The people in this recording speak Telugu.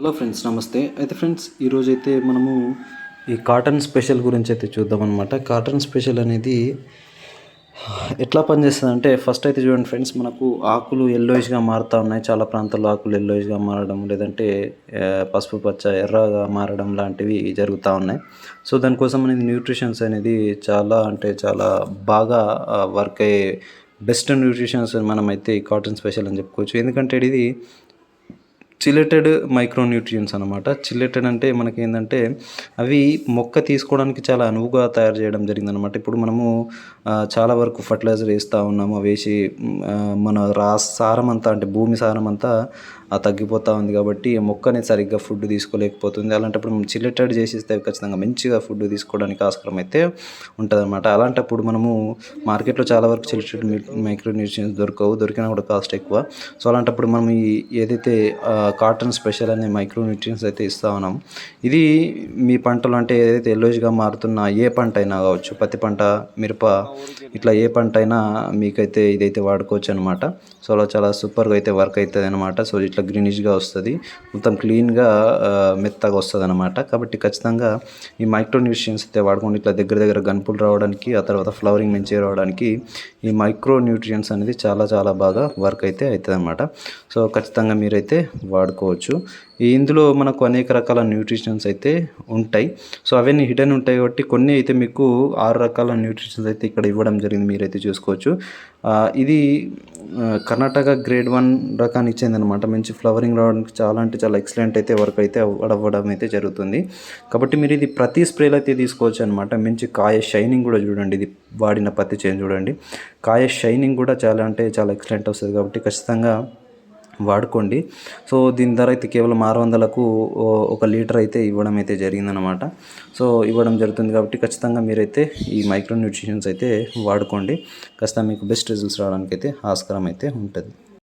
హలో ఫ్రెండ్స్ నమస్తే. అయితే ఫ్రెండ్స్ ఈరోజు అయితే మనము ఈ కాటన్ స్పెషల్ గురించి అయితే చూద్దాం అనమాట కాటన్ స్పెషల్ అనేది ఎట్లా పనిచేస్తుంది అంటే ఫస్ట్ అయితే చూడండి ఫ్రెండ్స్ మనకు ఆకులు ఎల్లోయిష్గా మారుతూ ఉన్నాయి. చాలా ప్రాంతాల్లో ఆకులు ఎల్లోయిష్గా మారడం లేదంటే పసుపు పచ్చ ఎర్రగా మారడం లాంటివి జరుగుతూ ఉన్నాయి. సో దానికోసం అనేది న్యూట్రిషన్స్ అనేది చాలా అంటే చాలా బాగా వర్క్ అయ్యే బెస్ట్ న్యూట్రిషన్స్ మనమైతే ఈ కాటన్ స్పెషల్ అని చెప్పుకోవచ్చు. ఎందుకంటే ఇది చిల్లెటెడ్ మైక్రో న్యూట్రియన్స్ అనమాట చిల్లెటెడ్ అంటే మనకి ఏంటంటే అవి మొక్క తీసుకోవడానికి చాలా అనువుగా తయారు చేయడం జరిగింది అనమాట ఇప్పుడు మనము చాలా వరకు ఫర్టిలైజర్ వేస్తూ ఉన్నాము వేసి మన రా సారం అంతా అంటే భూమి సారం అంతా తగ్గిపోతూ ఉంది కాబట్టి మొక్కని మొక్క అనేది సరిగ్గా ఫుడ్ తీసుకోలేకపోతుంది. అలాంటప్పుడు మనం చిల్లెటెడ్ చేసేస్తే ఖచ్చితంగా మంచిగా ఫుడ్ తీసుకోవడానికి ఆస్కారం అయితే ఉంటుంది అనమాట అలాంటప్పుడు మనము మార్కెట్లో చాలా వరకు చిల్లెటెడ్ మైక్రో న్యూట్రియన్స్ దొరకవు దొరికినా కూడా కాస్ట్ ఎక్కువ. సో అలాంటప్పుడు మనం ఈ ఏదైతే కాటన్ స్పెషల్ అనే మైక్రో న్యూట్రియన్స్ అయితే ఇస్తా ఉన్నాం. ఇది మీ పంటలు అంటే ఏదైతే ఎల్లోజ్గా మారుతున్న ఏ పంట అయినా కావచ్చు పత్తి పంట మిరప ఇట్లా ఏ పంట అయినా మీకైతే ఇదైతే వాడుకోవచ్చు అనమాట సో అలా చాలా సూపర్గా అయితే వర్క్ అవుతుంది అనమాట సో ఇట్లా గ్రీనిష్గా వస్తుంది. మొత్తం క్లీన్గా మెత్తగా వస్తుంది అనమాట కాబట్టి ఖచ్చితంగా ఈ మైక్రో న్యూట్రియన్స్ అయితే వాడుకోండి ఇట్లా దగ్గర దగ్గర గన్పులు రావడానికి ఆ తర్వాత ఫ్లవరింగ్ మంచిగా రావడానికి ఈ మైక్రో న్యూట్రియన్స్ అనేది చాలా చాలా బాగా వర్క్ అయితే అవుతుంది అనమాట సో ఖచ్చితంగా మీరైతే వాడుకోవచ్చు. ఇందులో మనకు అనేక రకాల న్యూట్రిషన్స్ అయితే ఉంటాయి. సో అవన్నీ హిడెన్ ఉంటాయి కాబట్టి కొన్ని అయితే మీకు ఆరు రకాల న్యూట్రిషన్స్ అయితే ఇక్కడ ఇవ్వడం జరిగింది మీరైతే చూసుకోవచ్చు. ఇది కర్ణాటక గ్రేడ్ వన్ రకాన్ని ఇచ్చిందనమాట మంచి ఫ్లవరింగ్ రావడానికి చాలా అంటే చాలా ఎక్సలెంట్ అయితే వర్క్ అయితే అవ్వడం అయితే జరుగుతుంది. కాబట్టి మీరు ఇది ప్రతి స్ప్రేలో అయితే తీసుకోవచ్చు అనమాట మంచి కాయ షైనింగ్ కూడా చూడండి. ఇది వాడిన పత్తి చేంజ్ చూడండి. కాయ షైనింగ్ కూడా చాలా అంటే చాలా ఎక్సలెంట్ వస్తుంది కాబట్టి ఖచ్చితంగా వాడుకోండి. సో దీని ధర అయితే కేవలం ఆరు వందలకు ఒక లీటర్ అయితే ఇవ్వడం అయితే జరిగిందనమాట సో ఇవ్వడం జరుగుతుంది కాబట్టి ఖచ్చితంగా మీరైతే ఈ మైక్రో న్యూట్రిషన్స్ అయితే వాడుకోండి. ఖచ్చితంగా మీకు బెస్ట్ రిజల్ట్స్ రావడానికి అయితే ఆస్కారం అయితే ఉంటుంది.